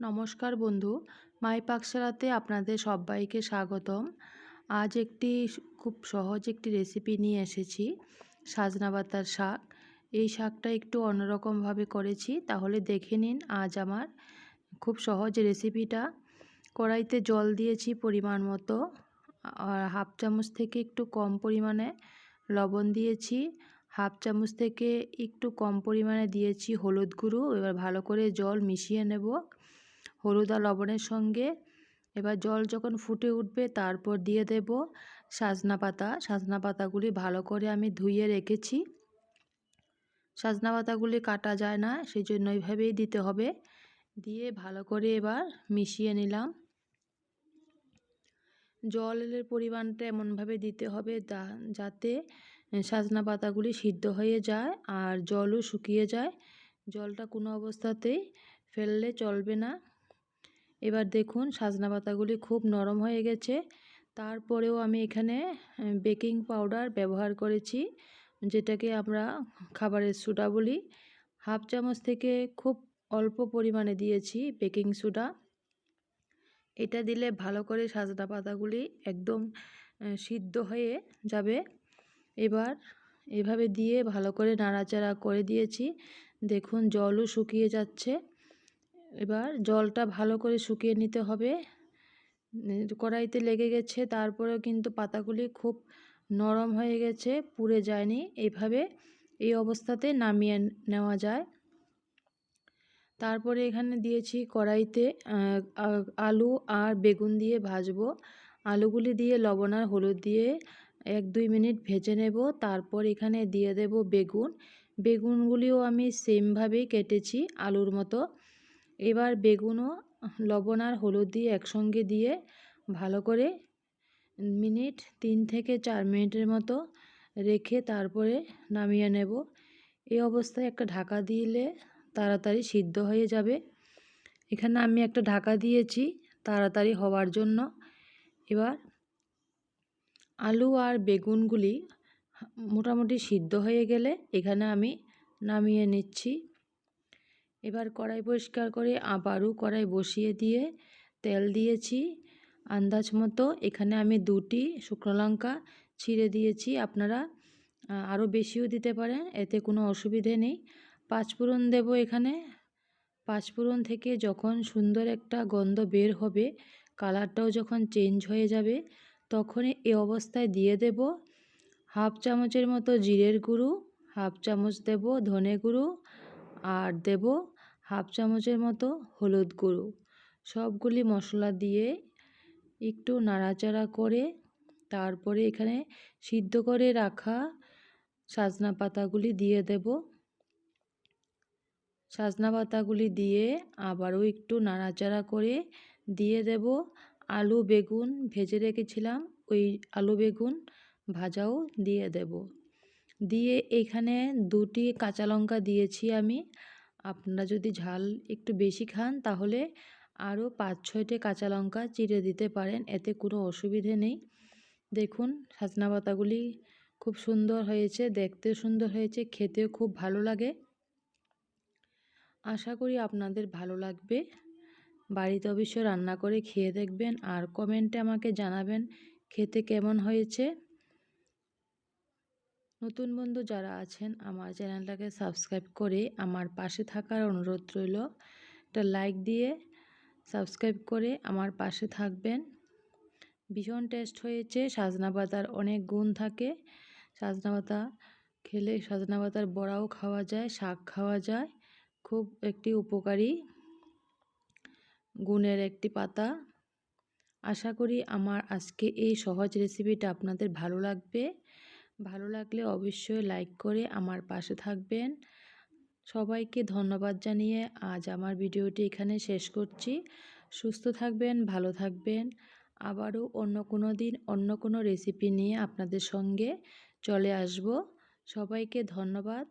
নমস্কার বন্ধু। মাই পাকশালাতে আপনাদের সবাইকে স্বাগতম। আজ একটি খুব সহজ একটি রেসিপি নিয়ে এসেছি, সাজনা পাতার শাক। এই শাকটা একটু অন্যরকমভাবে করেছি, তাহলে দেখে নিন আজ আমার খুব সহজ রেসিপিটা। কড়াইতে জল দিয়েছি পরিমাণ মতো, আর হাফ চামচ থেকে একটু কম পরিমাণে লবণ দিয়েছি। হাফ চামচ থেকে একটু কম পরিমাণে দিয়েছি হলুদ গুঁড়ো, এবার ভালো করে জল মিশিয়ে নেব। হলুদ লবণের সঙ্গে। এবার জল যখন ফুটে উঠবে, তারপর দিয়ে দেব সাজনা পাতা। সাজনা পাতাগুলি ভালো করে আমি ধুয়ে রেখেছি। সাজনা পাতাগুলি কাটা যায় না সেই জন্য এইভাবেই দিতে হবে। দিয়ে ভালো করে এবার মিশিয়ে নিলাম। জলের পরিমাণটা এমনভাবে দিতে হবে যাতে সাজনা পাতাগুলি সিদ্ধ হয়ে যায় আর জলও শুকিয়ে যায়। জলটা কোনো অবস্থাতেই ফেললে চলবে না। এবার দেখুন সাজনা পাতাগুলি খুব নরম হয়ে গেছে। তারপরেও আমি এখানে বেকিং পাউডার ব্যবহার করেছি, যেটাকে আমরা খাবারের সোডা বলি। হাফ চামচ থেকে খুব অল্প পরিমাণে দিয়েছি বেকিং সোডা। এটা দিলে ভালো করে সাজনা পাতাগুলি একদম সিদ্ধ হয়ে যাবে। এবার এভাবে দিয়ে ভালো করে নাড়াচাড়া করে দিয়েছি। দেখুন জলও শুকিয়ে যাচ্ছে। এবার জলটা ভালো করে শুকিয়ে নিতে হবে। কড়াইতে লেগে গেছে, তারপরেও কিন্তু পাতাগুলি খুব নরম হয়ে গেছে, পুড়ে যায়নি। এইভাবে এই অবস্থাতে নামিয়ে নেওয়া যায়। তারপরে এখানে দিয়েছি কড়াইতে আলু আর বেগুন দিয়ে ভাজবো। আলুগুলি দিয়ে লবণ আর হলুদ দিয়ে এক দুই মিনিট ভেজে নেব। তারপর এখানে দিয়ে দেব বেগুন। বেগুনগুলিও আমি সেমভাবেই কেটেছি আলুর মতো। এবার বেগুনও, লবণ আর হলুদ দিয়ে একসঙ্গে দিয়ে ভালো করে মিনিট তিন থেকে চার মিনিটের মতো রেখে তারপরে নামিয়ে নেব। এই অবস্থায় একটা ঢাকা দিলে তাড়াতাড়ি সিদ্ধ হয়ে যাবে। এখানে আমি একটা ঢাকা দিয়েছি তাড়াতাড়ি হওয়ার জন্য। এবার আলু আর বেগুনগুলি মোটামুটি সিদ্ধ হয়ে গেলে এখানে আমি নামিয়ে নিচ্ছি। এবার কড়াই পরিষ্কার করে আবারও কড়াই বসিয়ে দিয়ে তেল দিয়েছি। আন্দাজ মতো এখানে আমি দুটি শুকনো লঙ্কা ছিঁড়ে দিয়েছি। আপনারা আরও বেশিও দিতে পারেন, এতে কোনো অসুবিধে নেই। পাঁচফোড়ন দেব এখানে। পাঁচফোড়ন থেকে যখন সুন্দর একটা গন্ধ বের হবে, কালারটাও যখন চেঞ্জ হয়ে যাবে, তখনই এ অবস্থায় দিয়ে দেব। হাফ চামচের মতো জিরের গুঁড়ো, হাফ চামচ দেব ধনে গুঁড়ো আর দেব হাফ চামচের মতো হলুদ গুঁড়ো। সবগুলি মশলা দিয়ে একটু নাড়াচাড়া করে তারপরে এখানে সিদ্ধ করে রাখা সাজনা পাতাগুলি দিয়ে দেব। সাজনা পাতাগুলি দিয়ে আবারও একটু নাড়াচাড়া করে দিয়ে দেব। আলু, বেগুন ভেজে রেখেছিলাম, ওই আলু, বেগুন ভাজাও দিয়ে দেব। দিয়ে এখানে দুটি কাঁচা লঙ্কা দিয়েছি আমি। আপনারা যদি ঝাল একটু বেশি খান, তাহলে আরও পাঁচ ছয়টি কাঁচা লঙ্কা চিড়ে দিতে পারেন, এতে কোনো অসুবিধে নেই। দেখুন, সাজনা পাতাগুলি খুব সুন্দর হয়েছে, দেখতেও সুন্দর হয়েছে, খেতেও খুব ভালো লাগে। আশা করি আপনাদের ভালো লাগবে। বাড়িতে অবশ্য রান্না করে খেয়ে দেখবেন, আর কমেন্টে আমাকে জানাবেন খেতে কেমন হয়েছে। নতুন বন্ধু যারা আছেন, আমার চ্যানেলটাকে সাবস্ক্রাইব করে আমার পাশে থাকার অনুরোধ রইল। একটা লাইক দিয়ে সাবস্ক্রাইব করে আমার পাশে থাকবেন। ভীষণ টেস্ট হয়েছে, সাজনা পাতার অনেক গুণ থাকে। সাজনা পাতা খেলে সাজনা পাতার বড়াও খাওয়া যায়, শাক খাওয়া যায়, খুব একটি উপকারী গুণের একটি পাতা। আশা করি আমার আজকে এই সহজ রেসিপিটা আপনাদের ভালো লাগবে। ভালো লাগলে অবশ্যই লাইক করে আমার পাশে থাকবেন। সবাইকে ধন্যবাদ জানিয়ে আজ আমার ভিডিওটি এখানে শেষ করছি। সুস্থ থাকবেন, ভালো থাকবেন। আবারও অন্য কোনো দিন, অন্য কোনো রেসিপি নিয়ে আপনাদের সঙ্গে চলে আসব। সবাইকে ধন্যবাদ।